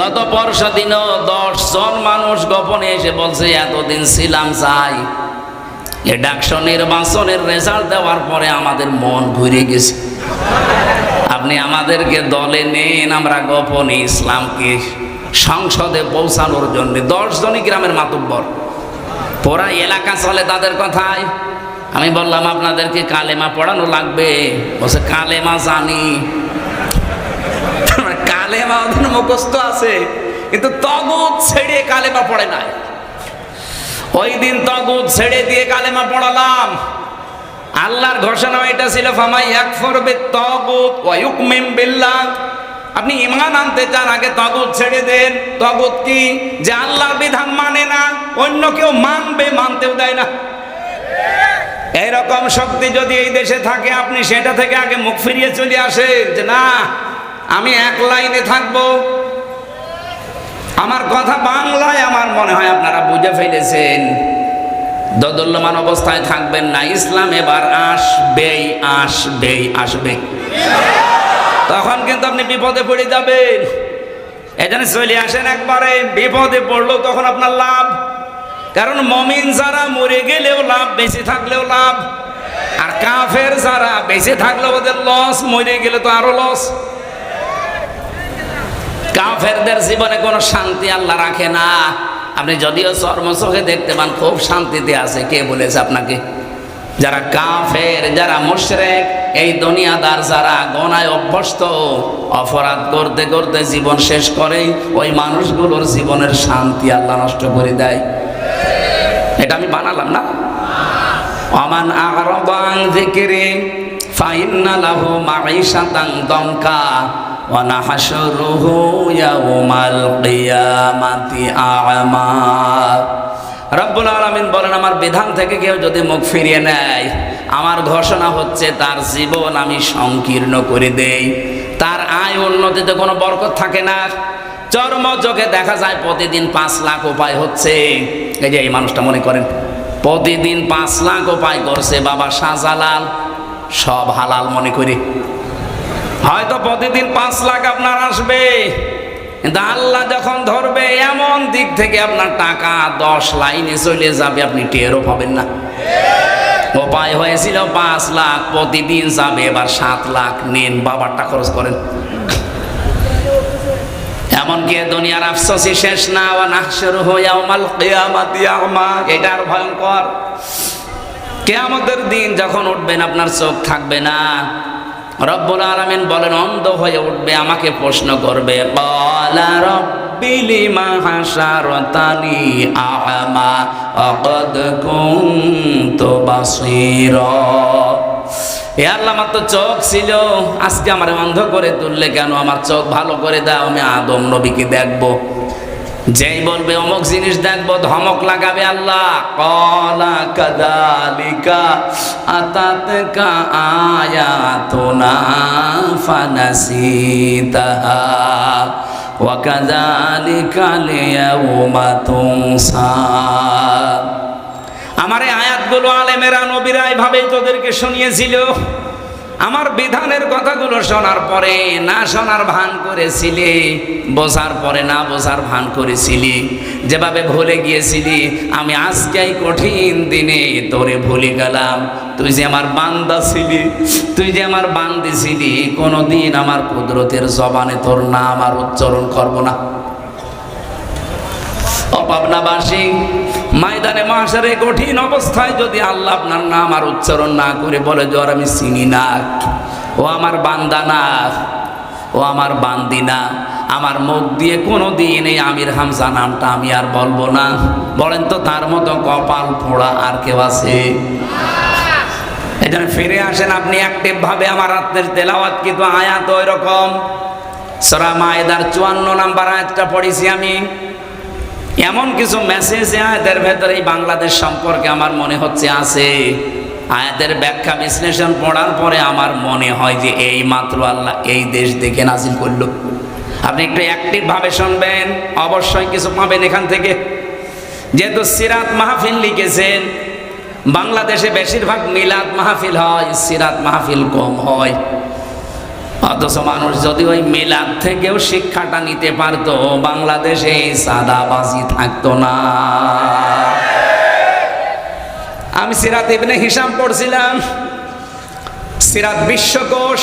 গত পরশু দিনও দশ জন মানুষ গোপনে এসে বলছে, এতদিন ছিলাম চাই। এ ডাকশো নির্বাচনের রেজাল্ট দেওয়ার পরে আমাদের মন ঘুরে গেছে। আপনি আমাদেরকে দলে নেন, আমরা গোপনে ইসলামকে সংসদে পৌঁছানোর জন্য। দশ জনই গ্রামের মাতুব্বর। পুরা এলাকা চলে তাদের কথায়। আমি বললাম, আপনাদেরকে কালেমা পড়ানো লাগবে। বলছে, কালেমা জানি। আছে, কিন্তু ছেড়ে কালেমা পড়ে নাই। ওই দিন ছেড়ে দিয়ে কালেমা পড়ালাম। আল্লাহর ঘোষণা এটা ছিল, ফামাই একফর বে তগুত ওয়া ইউকমিম বিল্লাহ। আপনি ইমান আনতে চান, আগে তগুত ছেড়ে দেন। তগুত কি? যে আল্লাহর বিধান মানে না, অন্য কেউ মানবে, মানতেও দেয় না। এইরকম শক্তি যদি এই দেশে থাকে, আপনি সেটা থেকে আগে মুখ ফিরিয়ে চলে আসেন যে না আমি এক লাইনে থাকব। আমার কথা বাংলায় আমার মনে হয় আপনারা বুঝে ফেলেছেন। দদল্যমান অবস্থায় থাকবেন না, ইসলাম এবার আসবেই আসবেই আসবে। তখন কিন্তু আপনি বিপদে পড়ে যাবেন। এখানে চলে আসেন একবারে, বিপদে পড়ল তখন আপনার লাভ। কারণ মমিন যারা মরে গেলেও লাভ, বেঁচে থাকলেও লাভ। আর কাফের যারা বেঁচে থাকলেও ওদের লস মরে গেলে তো আরও লস কাফেরদের জীবনে কোনো শান্তি আল্লাহ রাখে না। আপনি যদিও চর্মচোখে দেখতে পান, খুব শান্তিতে আছে। কে বলেছে আপনাকে? যারা কাফের, যারা মুশরেক, এই দুনিয়াদার যারা গনায় অভ্যস্ত, অপরাধ করতে করতে জীবন শেষ করে, ওই মানুষগুলোর জীবনের শান্তি আল্লাহ নষ্ট করে দেয়। এটা আমি বানালাম না। অমান আরবাং যিকরি ফাইন্না লাহু মাঈশাতান দমকা। নাহশুরুহু ইয়াউমাল কিয়ামাতি আ'মা রব্বুল আলামিন বলেন, আমার বিধান থেকে কেউ যদি মুখ ফিরিয়ে নেয়, আমার ঘোষণা হচ্ছে তার জীবন আমি সংকীর্ণ করে দেই। তার আয় উন্নতিতে কোনো বরকত থাকে না। চর্ম চোখে দেখা যায় প্রতিদিন পাঁচ লাখ উপায় হচ্ছে। এই যে এই মানুষটা মনে করেন, প্রতিদিন পাঁচ লাখ উপায় করছে বাবা শাহজালাল, সব হালাল মনে করি। হয়তো প্রতিদিন পাঁচ লাখ আপনার আসবে। কিন্তু আল্লাহ যখন ধরবে, এমন দিক থেকে আপনার টাকা দশ লাইনে চলে যাবে, আপনি টেরও পাবেন না। উপায় হয়েছিল পাঁচ লাখ, প্রতিদিন যাবে, এবার সাত লাখ নেন, বাবারটা খরচ করেন। এমনকি দুনিয়ার আফসোসই শেষ না, ওয়া নাহশুরু ইয়াউমাল কিয়ামাতি আ'মা, এটা আর ভয়ঙ্কর। কিয়ামতের দিন যখন উঠবেন, আপনার চোখ থাকবে না। রব্বুল আলামিন বলেন, অন্ধ হয়ে উঠবে, আমাকে প্রশ্ন করবে ক্বালা রব্বি লিমা হাশারতানি আ'মা আকাদ কুনতু বাসীরা। এ আল্লাহ, আমার তো চোখ ছিল, আজকে আমার অন্ধ করে তুললে কেন? আমার চোখ ভালো করে দাও, আমি আদম নবীকে দেখব। যেই বলবে অমুক জিনিস দেখব ধমক লাগাবে আল্লাহ। কলা কাদালিকা আতাতকা আয়াতুনা ফানাসিতাহা ওয়াকাদালিকা লিয়াউমা তুনসা। আমার আয়াতগুলো আলেমেরা, নবীরা এইভাবেই তোদেরকে শুনিয়েছিল। আমার বিধানের কথাগুলো শোনার পরে না শোনার ভান করেছিলি, বোঝার পরে না বোঝার ভান করেছিলি। যেভাবে ভুলে গিয়েছিলি, আমি আজকেই কঠিন দিনে তোরে ভুলে গেলাম। তুই যে আমার বান্দা ছিলি, তুই যে আমার বান্দি ছিলি, কোনোদিন আমার কুদরতের জবানে তোর নাম আর উচ্চারণ করব না। অপাবনাবাসী ময়দানে মাসারে কঠিন অবস্থায় যদি আল্লাহ আপনার নাম আর উচ্চারণ না করে বলে জ্বর আমি চিনি না। ও আমার বান্দা না। ও আমার বান্দি না। আমার মুখ দিয়ে কোনো দিন এই আমির হামসা নামটা আমি আর বলব না। বলেন তো তার মতো কপাল পোড়া আর কেউ আছে? এই জন্য ফিরে আসেন আপনি অ্যাক্টিভ ভাবে আমার আত্মের তেলাওয়াত কিন্তু আয়াত ওই রকম সরা মায়েদার চুয়ান্ন নাম্বার আয়াতটা পড়েছি আমি। এমন কিছু মেসেজ আয়াতের ভেতরে বাংলাদেশ সম্পর্কে আমার মনে হচ্ছে আছে। আয়াতের ব্যাখ্যা বিশ্লেষণ পড়ার পরে আমার মনে হয় যে এই মাত্র আল্লাহ এই দেশ দেখে নাজিল করল। আপনি একটু অ্যাক্টিভ ভাবে শুনবেন, অবশ্যই কিছু পাবেন এখান থেকে। যেহেতু সিরাত মাহফিল লিখেছেন, বাংলাদেশে বেশিরভাগ মিলাদ মাহফিল হয়, সিরাত মাহফিল কম হয়। অথচ মানুষ যদি ওই মিলাদ থেকেও শিক্ষাটা নিতে পারতো, বাংলাদেশে সাদাবাজি থাকতো না। আমি সিরাত ইবনে হিসাম পড়ছিলাম। সিরাত বিশ্বকোষ,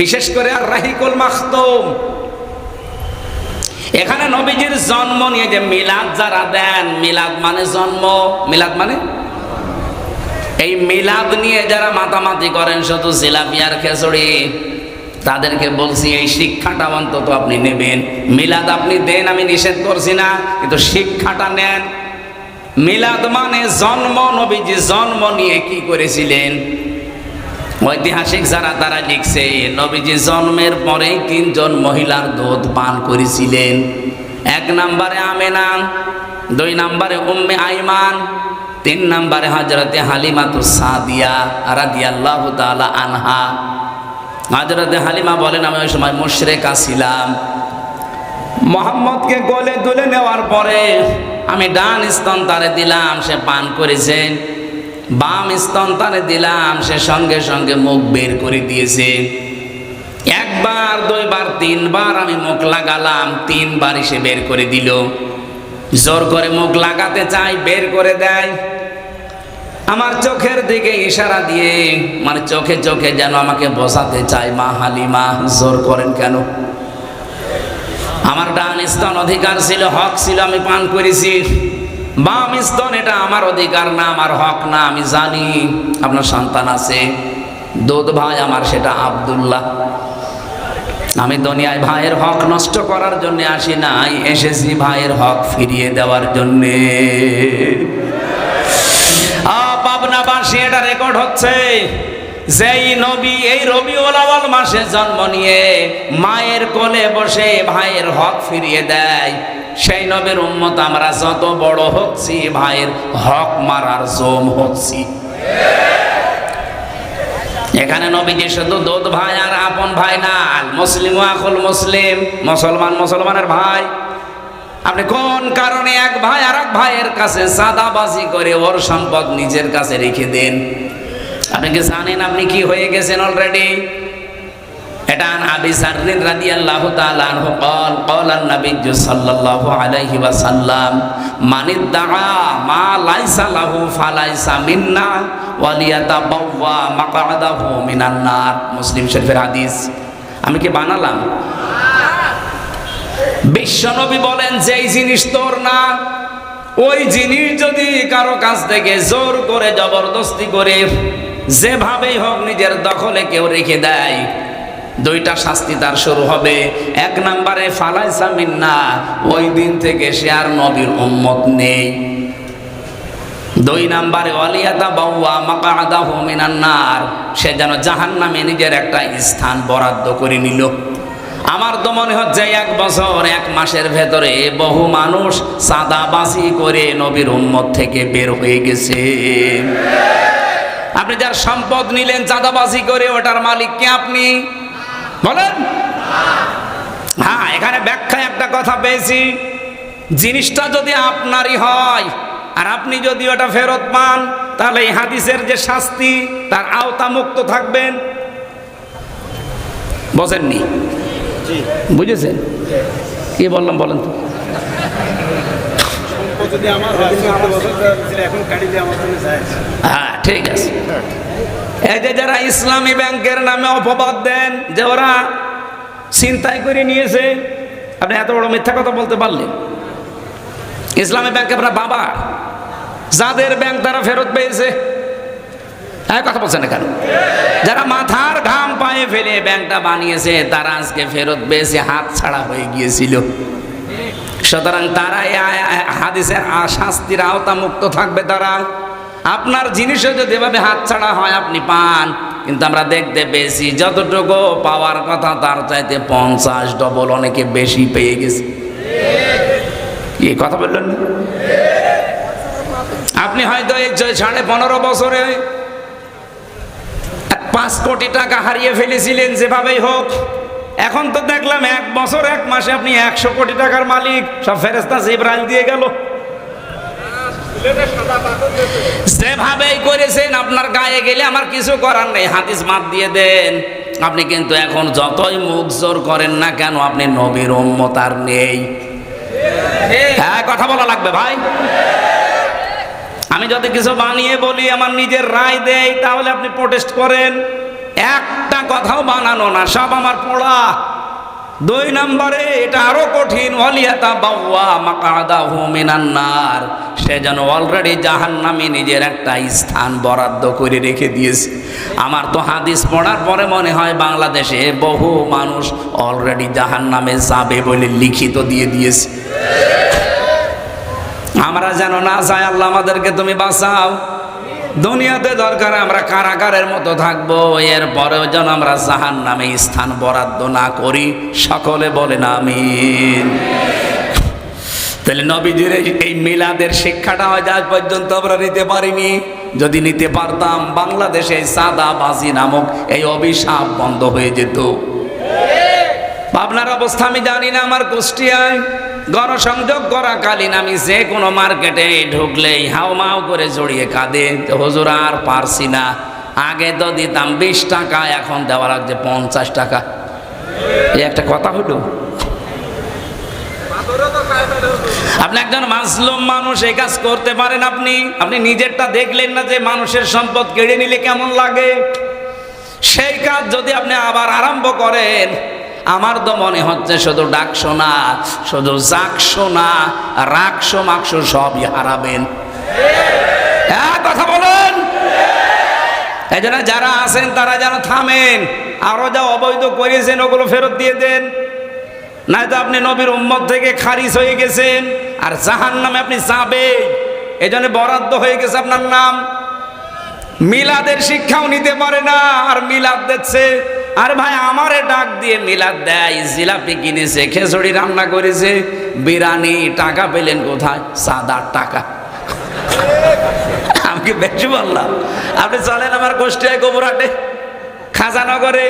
বিশেষ করে আর রাহিকুল মাখতুম এখানে নবীজির জন্ম নিয়ে যে মিলাদ যারা দেন, মিলাদ মানে জন্ম, মিলাদ মানে? এই মিলাদ নিয়ে যারা মাতামাতি করেন, শুধু জিলাপিয়ার খেচড়ি তাদেরকে বলছি, এই শিক্ষাটা অন্তত আপনি নেবেন। মিলাদ আপনি দেন, আমি নিষেধ করছি না, কিন্তু শিক্ষাটা নেন। মিলাদ মানে জন্ম, নবীজি জন্ম নিয়ে কি করেছিলেন? ঐতিহাসিক যারা তারা লিখছে, নবীজি জন্মের পরেই তিনজন মহিলার দুধ পান করেছিলেন। এক নম্বরে আমেনা, দুই নম্বরে উম্মে আইমান, তিন নম্বরে হজরতে হালিমাতু সাদিয়া রাদিয়াল্লাহু তাআলা আনহা। হজরতে হালিমা বলেন, আমি ওই সময় মুশরেকা ছিলাম মোহাম্মদকে গলে তুলে নেওয়ার পরে আমি ডান স্তন তারে দিলাম, সে পান করেছে। বাম স্তন তারে দিলাম, সে সঙ্গে সঙ্গে মুখ বের করে দিয়েছে। একবার, দুইবার, তিনবার আমি মুখ লাগালাম তিনবারই সে বের করে দিল। জোর করে মুখ লাগাতে চাই, বের করে দেয়। আমার চোখের দিকে ইশারা দিয়ে মানে চোখে চোখে যেন আমাকে বসাতে চায়, মা হালিমা, জোর করেন কেন? আমার ডান স্তন অধিকার ছিল, হক ছিল, আমি পান করেছি। বাম স্তন, এটা আমার অধিকার না, আমার হক না, আমি জানি, আপনার সন্তান আছে। দুধ ভাই আমার, সেটা আব্দুল্লাহ। আমি দুনিয়ায় ভাইয়ের হক নষ্ট করার জন্য আসি নাই, এসেছি ভাইয়ের হক ফিরিয়ে দেওয়ার জন্যে। পাবনাবাসী এটা রেকর্ড হচ্ছে। যেই নবী, এই রবিউল আওয়াল মাসে জন্ম নিয়ে মায়ের কোলে বসে ভাইয়ের হক ফিরিয়ে দেয়। সেই নবীর উম্মত আমরা যত বড় হচ্ছি, ভাইয়ের হক মারার জম হচ্ছি। এখানে নবীজি শুধু দুধ ভাই আর আপন ভাই না মুসলিম আকুল মুসলিম, মুসলমান মুসলমানের ভাই। আপনি কোন কারণে এক ভাই আর এক ভাইয়ের কাছে সাদাবাজি করে ওর সম্পদ নিজের কাছে রেখে দেন আপনি কি জানেন আপনি কি হয়ে গেছেন অলরেডি এটা আন আবি জাররিন রাদিয়াল্লাহু তাআলা আনহু قال قال النبي صلى الله عليه وسلم من ادعى ما ليس له فليس منا وليتبوأ مقعده من النار মুসলিম শরীফের হাদিস আমি কি বানালাম বিশ্বনবী বলেন, যেই জিনিস তোর না, ওই জিনিস যদি কারও কাছ থেকে জোর করে, জবরদস্তি করে যেভাবেই হোক নিজের দখলে কেউ রেখে দেয়, দুইটা শাস্তি তার শুরু হবে। এক নম্বরে, ফালাইসা না ওই দিন থেকে সে আর নবীর উম্মত নেই। দুই নম্বরে অলিয়াতা বাউয়া মাকাদাহু মিনান্নার, সে যেন জাহান্নামে নিজের একটা স্থান বরাদ্দ করে নিল। আমার তো মনে হচ্ছে এক বছর, এক মাসের ভেতরে বহু মানুষ সাদাবাসি করে নবীর উম্মত থেকে বের হয়ে গেছে। আপনি যার সম্পদ নিলেন, চাঁদাবাজি করে, ওটার মালিক কে আপনি? বলেন। হ্যাঁ এখানে ব্যাখ্যায় একটা কথা পেয়েছি। জিনিসটা যদি আপনারই হয়, আর আপনি যদি ওটা ফেরত পান, তাহলে এই হাদিসের যে শাস্তি, তার আওতা মুক্ত থাকবেন। বোঝেননি বুঝেছেন? কি বললাম বলেন তো। হয়, ঠিক আছে। এই যে যারা ইসলামী ব্যাংকের নামে অপবাদ দেন যে ওরা চিন্তাই করে নিয়েছে আপনি এত বড় মিথ্যা কথা বলতে পারলেন। ইসলামী ব্যাংক আপনার বাবা যাদের ব্যাংক তারা ফেরত পেয়েছে। হ্যাঁ কথা বলছেন না কেন? যারা মাথার ঘাম পায়ে ফেলে ব্যাংকটা বানিয়েছে, তারা আজকে ফেরত পেয়েছে, হাত ছাড়া হয়ে গিয়েছিল। সুতরাং তারা হাদিসের শাস্তির আওতা মুক্ত থাকবে তারা। আপনার জিনিসও যদি এভাবে হাত ছাড়া হয়, আপনি পান। কিন্তু আমরা দেখতে পেয়েছি, যতটুকু পাওয়ার কথা, তার চাইতে পঞ্চাশ ডবল অনেকে বেশি পেয়ে গেছে। কি কথা বললেন? আপনি হয়তো এই সাড়ে পনেরো বছরে পাঁচ কোটি টাকা হারিয়ে ফেলেছিলেন যেভাবেই হোক। এখন তো দেখলাম এক বছর, এক মাসে আপনি একশো কোটি টাকার মালিক। সব ফেরেস্তা জিব্রাইল দিয়ে গেল। যেভাবেই করেছেন, আপনার গায়ে গেলে আমার কিছু করার নেই। হাদিস মাত দিয়ে দেন। আপনি কিন্তু এখন যতই মুখ জোর করেন না কেন, আপনি নবীর উম্মত আর নেই। হ্যাঁ কথা বলা লাগবে ভাই? আমি যদি কিছু বানিয়ে বলি, আমার নিজের রায় দেই, তাহলে আপনি প্রোটেস্ট করেন। একটা কথাও বানানো না, সব আমার পড়া। দুই নম্বরে, এটা আরও কঠিন মিনান্নার সে যেন অলরেডি জাহান্নামে নিজের একটা স্থান বরাদ্দ করে রেখে দিয়েছে। আমার তো হাদিস পড়ার পরে মনে হয় বাংলাদেশে বহু মানুষ অলরেডি জাহান নামে যাবে বলে লিখিত দিয়ে দিয়েছে। আমরা যেন না চাই, আল্লাহ আমাদেরকে তুমি বাঁচাও। দুনিয়াতে দরকার আমরা কারাগারের মতো থাকব এর পরেও যেন আমরা জাহান নামে স্থান বরাদ্দ না করি। সকলে বলেন আমিন। তাহলে নবীজির এই- মিলাদের শিক্ষাটা হয়তো আজ পর্যন্ত আমরা নিতে পারিনি। যদি নিতে পারতাম, বাংলাদেশে সাদা বাজি নামক এই অভিশাপ বন্ধ হয়ে যেত। পাবনার অবস্থা আমি জানি না আমার কুষ্টিয়ায়। গণসংযোগ করাকালীন আমি যে কোনো মার্কেটে ঢুকলেই হাও মাও করে জড়িয়ে কাঁদে। হুজুর আর পারছি না। আগে তো দিতাম বিশ টাকা, এখন দেওয়া লাগছে পঞ্চাশ টাকা। এই একটা কথা হলো? আপনি একজন মাসলুম মানুষ, এই কাজ করতে পারেন আপনি। আপনি নিজেরটা দেখলেন না যে মানুষের সম্পদ কেড়ে নিলে কেমন লাগে? সেই কাজ যদি আপনি আবার আরম্ভ করেন আমার তো মনে হচ্ছে শুধু ডাকশো না শুধু জাকশো না রাখশো মাকশো সবই হারাবেন। হ্যাঁ কথা বলেন। এই জন্য যারা আছেন, তারা যেন থামেন। আরও যা অবৈধ করেছেন, ওগুলো ফেরত দিয়ে দেন। নয়তো আপনি নবীর উম্মত থেকে খারিজ হয়ে গেছেন, আর জাহান নামে আপনি যাবে এই জন্য বরাদ্দ হয়ে গেছে আপনার নাম। মিলাদের শিক্ষাও নিতে পারে না, আর মিলাদ দিচ্ছে। আর ভাই আমারে ডাক দিয়ে মিলাদ দেয়, জিলাপি কিনেছে খেচড়ি রান্না করেছে বিরানি টাকা পেলেন কোথায়? সাদা টাকা। আমি বেশি বললাম? আপনি চলেন আমার গোষ্ঠী গোবরাটে, খাজানগরে।